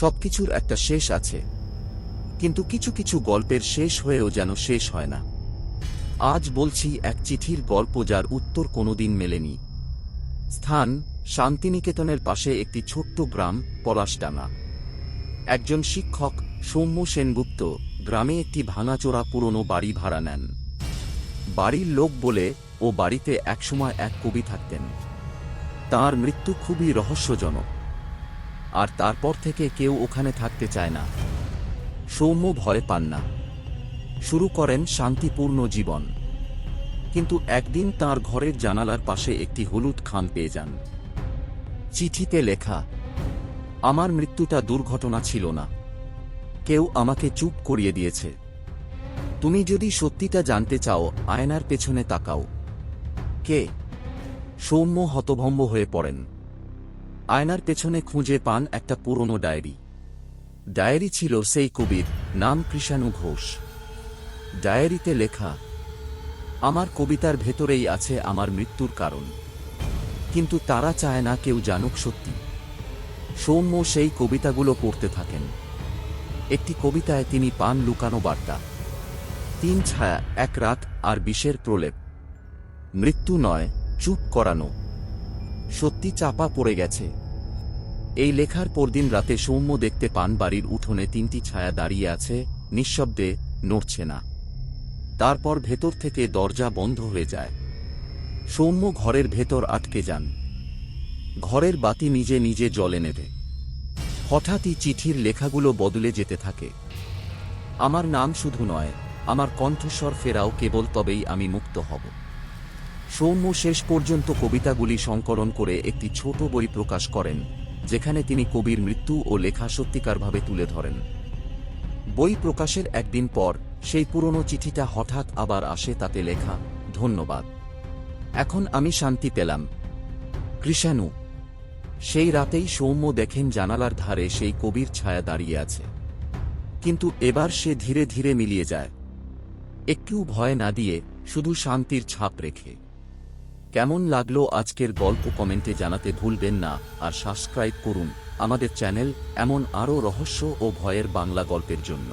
সবকিছুর একটা শেষ আছে। কিন্তু কিছু কিছু গল্পের শেষ হয়েও যেন শেষ হয় না। আজ বলছি এক চিঠির গল্প যার উত্তর কোনোদিন মেলেনি। স্থান, শান্তিনিকেতনের পাশে একটি ছোট্ট গ্রাম, পলাশডাঙ্গা। একজন শিক্ষক, সৌম্য সেনগুপ্ত, গ্রামে একটি ভাঙাচোরা পুরনো বাড়ি ভাড়া নেন। বাড়ির লোক বলে ও বাড়িতে একসময় এক কবি থাকতেন। তার মৃত্যু খুবই রহস্যজনক। আর তারপর থেকে কেউ ওখানে থাকতে চায় না। সৌম্য ভয় পান না। শুরু করেন শান্তিপূর্ণ জীবন। কিন্তু একদিন তার ঘরের জানালার পাশে একটি হলুদ খাম পেয়ে যান। চিঠিতে লেখা, আমার মৃত্যুটা দুর্ঘটনা ছিল না। কেউ আমাকে চুপ করিয়ে দিয়েছে। তুমি যদি সত্যিটা জানতে চাও, আয়নার পেছনে তাকাও। কে? সৌম্য হতভম্ব হয়ে পড়েন। আয়নার পেছনে খুঁজে পান একটা পুরনো ডায়েরি। ডায়েরি ছিল সেই কবির নাম কৃষাণু ঘোষ। ডায়েরিতে লেখা, আমার কবিতার ভেতরেই আছে আমার মৃত্যুর কারণ। কিন্তু তারা চায় না কেউ জানুক সত্যি। সৌম্য সেই কবিতাগুলো পড়তে থাকেন। একটি কবিতায় তিনি পান লুকানো বার্তা, তিন ছায়া, এক রাত আর বিষের প্রলেপ। মৃত্যু নয়, চুপ করানো। সত্যি চাপা পড়ে গেছে। এই লেখার পরদিন রাতে সৌম্য দেখতে পান বাড়ির উঠোনে তিনটি ছায়া দাঁড়িয়ে আছে, নিঃশব্দে নড়ছে না। তারপর ভেতর থেকে দরজা বন্ধ হয়ে যায়। সৌম্য ঘরের ভেতর আটকে যান। ঘরের বাতি নিজে নিজে জলে নেবে। হঠাৎই চিঠির লেখাগুলো বদলে যেতে থাকে। আমার নাম শুধু নয়, আমার কণ্ঠস্বর ফেরাও কেবল তবেই আমি মুক্ত হব। সৌম্য শেষ পর্যন্ত কবিতাগুলি সংকলন করে একটি ছোট বই প্রকাশ করেন, যেখানে তিনি কবির মৃত্যু ও লেখা সত্যিকারভাবে তুলে ধরেন। বই প্রকাশের একদিন পর, সেই পুরনো চিঠিটা হঠাৎ আবার আসে তাতে লেখা, ধন্যবাদ। এখন আমি শান্তি পেলাম। কৃষাণু, সেই রাতেই সৌম্য দেখেন জানালার ধারে সেই কবির ছায়া দাঁড়িয়ে আছে। কিন্তু এবার সে ধীরে ধীরে মিলিয়ে যায়। একটু ভয় না দিয়ে শুধু শান্তির ছাপ রেখে। কেমন লাগল আজকের গল্প কমেন্টে জানাতে ভুলবেন না, আর সাবস্ক্রাইব করুন আমাদের চ্যানেল এমন আরও রহস্য ও ভয়ের বাংলা গল্পের জন্য।